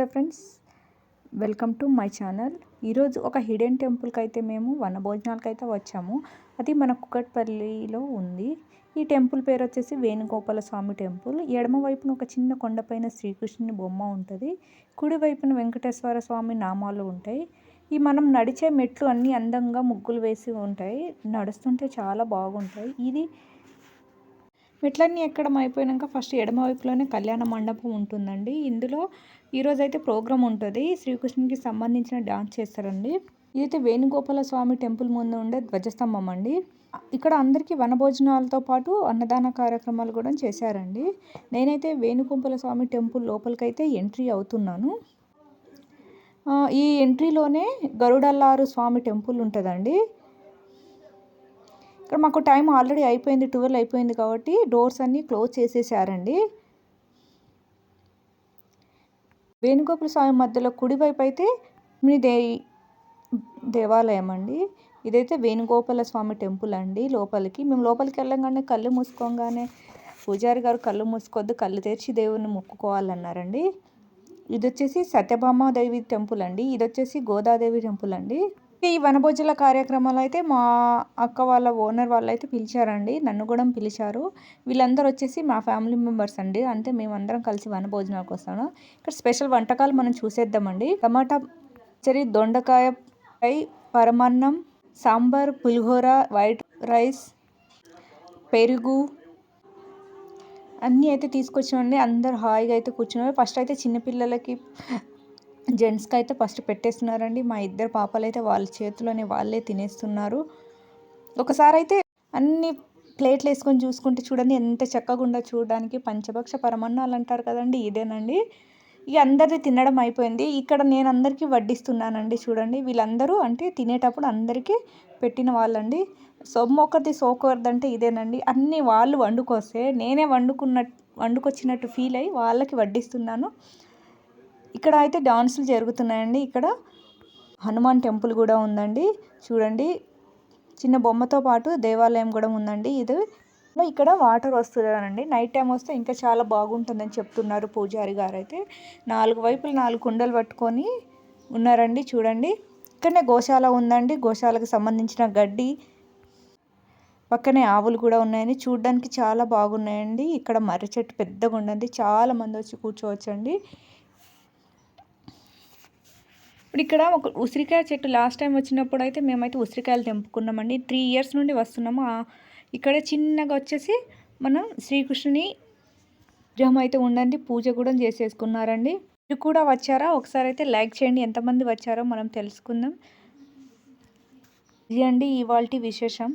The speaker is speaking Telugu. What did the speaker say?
నమస్తే friends. Welcome to my channel. ఈరోజు ఒక హిడెన్ టెంపుల్కి అయితే మేము వనభోజనాలకు అయితే వచ్చాము. అది మన కుకట్పల్లిలో ఉంది. ఈ టెంపుల్ పేరు వచ్చేసి వేణుగోపాల స్వామి టెంపుల్. ఎడమ వైపున ఒక చిన్న కొండపైన శ్రీకృష్ణుని బొమ్మ ఉంటుంది. కుడి వైపున వెంకటేశ్వర స్వామి నామాలు ఉంటాయి. ఈ మనం నడిచే మెట్లు అన్నీ అందంగా ముగ్గులు వేసి ఉంటాయి. నడుస్తుంటే చాలా బాగుంటాయి. ఇది మెట్లన్నీ ఎక్కడం అయిపోయాక ఫస్ట్ ఎడమ వైపులోనే కళ్యాణ మండపం ఉంటుందండి. ఇందులో ఈరోజు అయితే ప్రోగ్రామ్ ఉంటుంది. శ్రీకృష్ణునికి సంబంధించిన డాన్స్ చేస్తారండి. ఇదైతే వేణుగోపాల స్వామి టెంపుల్ ముందు ఉండే ధ్వజస్తంభం అండి. ఇక్కడ అందరికీ వనభోజనాలతో పాటు అన్నదాన కార్యక్రమాలు కూడా చేశారండి. నేనైతే వేణుగోపాల స్వామి టెంపుల్ లోపలికైతే ఎంట్రీ అవుతున్నాను. ఈ ఎంట్రీలోనే గరుడల్లారు స్వామి టెంపుల్ ఉంటుందండి. ఇక్కడ మాకు టైం ఆల్రెడీ అయిపోయింది ట్వెల్వ్ అయిపోయింది కాబట్టి డోర్స్ అన్నీ క్లోజ్ చేసేసారండి. వేణుగోపాల స్వామి మధ్యలో కుడివైపు అయితే మీ దే దేవాలయం అండి. ఇదైతే వేణుగోపాల స్వామి టెంపుల్ అండి లోపలికి. మేము లోపలికి వెళ్ళంగానే కళ్ళు మూసుకోగానే పూజారి గారు కళ్ళు మూసుకోవద్దు కళ్ళు తెరిచి దేవుని మొక్కుకోవాలన్నారండి. ఇది వచ్చేసి సత్యభామాదేవి టెంపుల్ అండి. ఇది వచ్చేసి గోదాదేవి టెంపుల్ అండి. ఈ వనభోజన కార్యక్రమాలు అయితే మా అక్క వాళ్ళ ఓనర్ వాళ్ళు అయితే పిలిచారండి. నన్ను కూడా పిలిచారు. వీళ్ళందరూ వచ్చేసి మా ఫ్యామిలీ మెంబర్స్ అండి. అంటే మేమందరం కలిసి వనభోజనాలకు వస్తాము ఇక్కడ స్పెషల్ వంటకాలు మనం చూసేద్దామండి. టమాటా చరి దొండకాయ ఫ్రై పరమాన్నం సాంబార్ పులిహోర వైట్ రైస్ పెరుగు అన్నీ అయితే తీసుకొచ్చామండి. అందరు హాయిగా అయితే కూర్చున్నారు. ఫస్ట్ అయితే చిన్నపిల్లలకి జెంట్స్కి అయితే ఫస్ట్ పెట్టేస్తున్నారండి. మా ఇద్దరు పాపలు అయితే వాళ్ళ చేతిలోనే వాళ్ళే తినేస్తున్నారు. ఒకసారి అయితే అన్ని ప్లేట్లు వేసుకొని చూసుకుంటే చూడండి ఎంత చక్కగా ఉండో చూడడానికి. పంచభక్ష పరమన్నాలు అంటారు కదండి ఇదేనండి. ఇక అందరిది తినడం అయిపోయింది. ఇక్కడ నేను అందరికీ వడ్డిస్తున్నానండి చూడండి. వీళ్ళందరూ అంటే తినేటప్పుడు అందరికీ పెట్టిన వాళ్ళండి. సొమ్ము ఒకటి అంటే ఇదేనండి. అన్ని వాళ్ళు వండుకొస్తే నేనే వండుకున్నట్టు వండుకొచ్చినట్టు ఫీల్ అయ్యి వాళ్ళకి వడ్డిస్తున్నాను. ఇక్కడ అయితే డాన్సులు జరుగుతున్నాయండి. ఇక్కడ హనుమాన్ టెంపుల్ కూడా ఉందండి. చూడండి. చిన్న బొమ్మతో పాటు దేవాలయం కూడా ఉందండి ఇది. ఇక్కడ వాటర్ వస్తుందండి. నైట్ టైం వస్తే ఇంకా చాలా బాగుంటుందని చెప్తున్నారు పూజారి గారు అయితే నాలుగు వైపులు నాలుగు కుండలు పట్టుకొని ఉన్నారండి. చూడండి. ఇక్కడనే గోశాల ఉందండి. గోశాలకు సంబంధించిన గడ్డి. పక్కనే ఆవులు కూడా ఉన్నాయని చూడడానికి చాలా బాగున్నాయండి. ఇక్కడ మర్రి చెట్టు పెద్దగా ఉండండి చాలా మంది వచ్చి కూర్చోవచ్చండి. ఇప్పుడు ఇక్కడ ఒక ఉసిరికాయ చెట్టు లాస్ట్ టైం వచ్చినప్పుడు అయితే మేమైతే ఉసిరికాయలు తెంపుకున్నామండి. త్రీ ఇయర్స్ నుండి వస్తున్నాము. ఇక్కడ చిన్నగా వచ్చేసి మనం శ్రీకృష్ణుని విగ్రహం అయితే ఉండండి పూజ కూడా చేసేసుకున్నారండి. మీరు కూడా వచ్చారా? ఒకసారి అయితే లైక్ చేయండి. ఎంతమంది వచ్చారో మనం తెలుసుకుందాం. ఇది అండి ఇవాళ విశేషం.